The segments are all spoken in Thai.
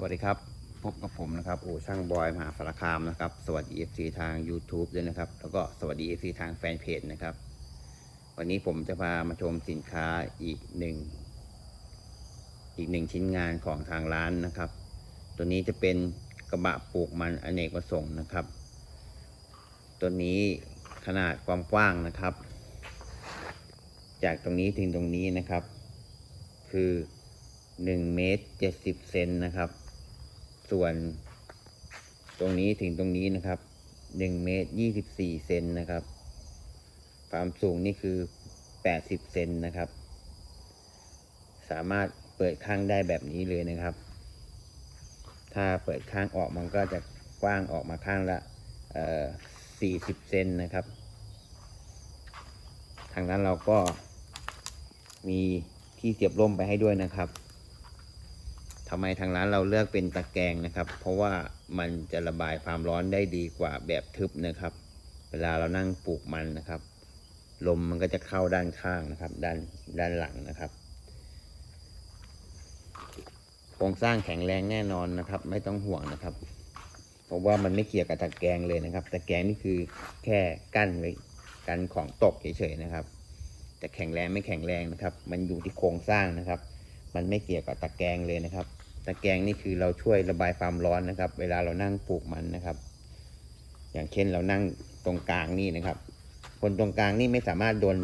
สวัสดีครับ พบกับผมนะครับโอ้ช่างบอยมหาสารคามนะครับ สวัสดี FC ทาง YouTube ด้วยนะครับ แล้วก็สวัสดี FC ทางแฟนเพจนะครับ วันนี้ผมจะพามาชมสินค้าอีกหนึ่งอีกหนึ่งชิ้นงานของทางร้านนะครับ ตัวนี้จะเป็นกระบะปลูกมันอเนกประสงค์นะครับ ตัวนี้ขนาดความกว้างนะครับ จากตรงนี้ถึงตรงนี้นะครับ คือ1เมตร70เซนนะครับ ส่วนตรงนี้ถึงตรงนี้นะครับ1เมตร24เซนนะครับ ความสูงนี่คือ80เซนนะครับ สามารถเปิดข้างได้แบบนี้เลยนะครับ ถ้าเปิดข้างออกมันก็จะกว้างออกมาข้างละเอ่อ40เซนนะครับ ทางนั้นเราก็มีที่เสียบร่มไปให้ด้วยนะครับ ทำไมทางร้านเราเลือกเป็นตะแกรงนะครับ เพราะว่ามันจะระบายความร้อนได้ดีกว่าแบบทึบนะครับ เวลาเรานั่งปลูกมันนะครับ ลมมันก็จะเข้าด้านข้างนะครับ ด้านด้านหลังนะครับ โครงสร้างแข็งแรงแน่นอนนะครับ ไม่ต้องห่วงนะครับ เพราะว่ามันไม่เกี่ยวกับตะแกรงเลยนะครับ ตะแกรงนี่คือแค่กั้นไว้กันของตกเฉยๆนะครับ แต่แข็งแรงไม่แข็งแรงนะครับ มันอยู่ที่โครงสร้างนะครับ มันไม่เกี่ยวกับตะแกรงเลยนะครับ ตะแกรงนี่คือเราช่วยระบายความร้อนนะครับ เวลาเรานั่งปลูกมันนะครับ อย่างเช่นเรานั่งตรงกลางนี่นะครับ คนตรงกลางนี่ไม่สามารถโดน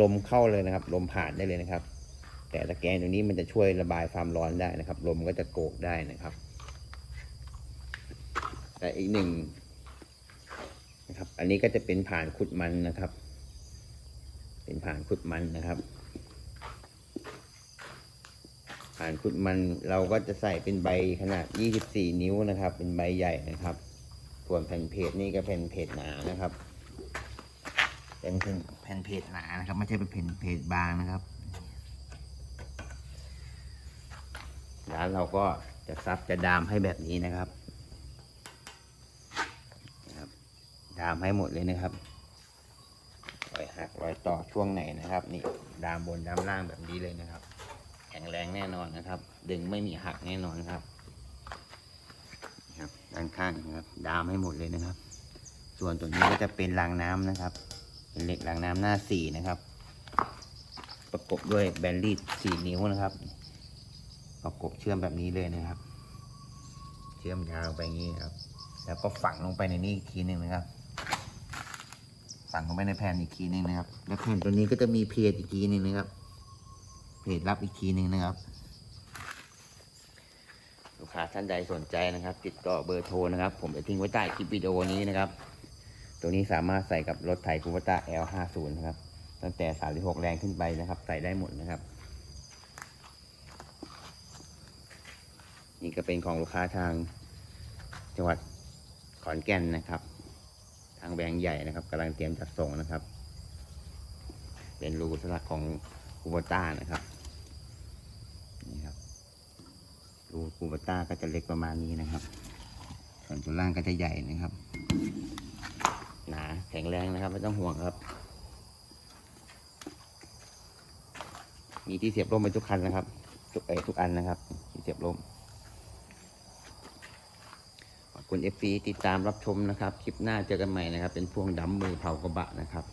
ลมเข้าเลยนะครับ ลมผ่านได้เลยนะครับ แต่ตะแกรงตัวนี้มันจะช่วยระบายความร้อนได้นะครับ ลมก็จะโกกได้นะครับ แต่อีกหนึ่งนะครับ อันนี้ก็จะเป็นผ่านขุดมันนะครับ เป็นผ่านขุดมันนะครับ ผ่านขุดมันเราก็จะใส่เป็นใบขนาด 24 นิ้วนะครับ เป็นใบใหญ่นะครับ ส่วนแผ่นเพจนี่ก็เป็นเพจหนานะครับ เป็นแผ่นเพจหนานะครับ ไม่ใช่เป็นแผ่นเพจบางนะครับ ร้านเราก็จะซับจะดามให้แบบนี้นะครับดามให้หมดเลยนะครับรอยหักรอยต่อช่วงไหนนะครับ นี่ดามบนดามล่างแบบนี้เลยนะครับ งแรงแน่นอนนะครับ ดึงไม่มีหักแน่นอนครับครับด้านข้างนะครับ ดามให้หมดเลยนะครับ ส่วนตัวนี้ก็จะเป็นรางน้ำนะครับ เป็นเหล็กรางน้ำหน้าสี่นะครับ ประกบด้วยแบนลีดสี่นิ้วนะครับ ประกบเชื่อมแบบนี้เลยนะครับ เชื่อมยาวไปงนี้ครับ แล้วก็ฝังลงไปในนี้อีกทีหนึ่งนะครับฝังลงไปในแผ่นอีกทีหนึ่งนะครับ แล้วแผ่นตัวนี้ก็จะมีเพจอีกทีหนึ่งนะครับ เพจรับอีกทีหนึ่งนะครับ ลูกค้าท่านใดสนใจนะครับ ติดต่อเบอร์โทรนะครับ ผมจะทิ้งไว้ใต้คลิปวิดีโอนี้นะครับ ตัวนี้สามารถใส่กับรถไถคูเปต้า L50 นะครับ ตั้งแต่ 36 แรงขึ้นไปนะครับ ใส่ได้หมดนะครับ นี่ก็เป็นของลูกค้าทางจังหวัดขอนแก่นนะครับ ทางแบงค์ใหญ่นะครับกำลังเตรียมจัดส่งนะครับ เป็นรูสลักของคูโบต้านะครับนี่ครับรู คูโบต้าก็จะเล็กประมาณนี้นะครับ ส่วนตัวล่างก็จะใหญ่นะครับ หนาแข็งแรงนะครับไม่ต้องห่วงครับ มีที่เสียบร่มไปทุกคันนะครับ ทุกไอทุกอันนะครับ ที่เสียบร่มขอบคุณ FC ติดตามรับชมนะครับ คลิปหน้าเจอกันใหม่นะครับ เป็นพวงดำมือเผากระบะนะครับ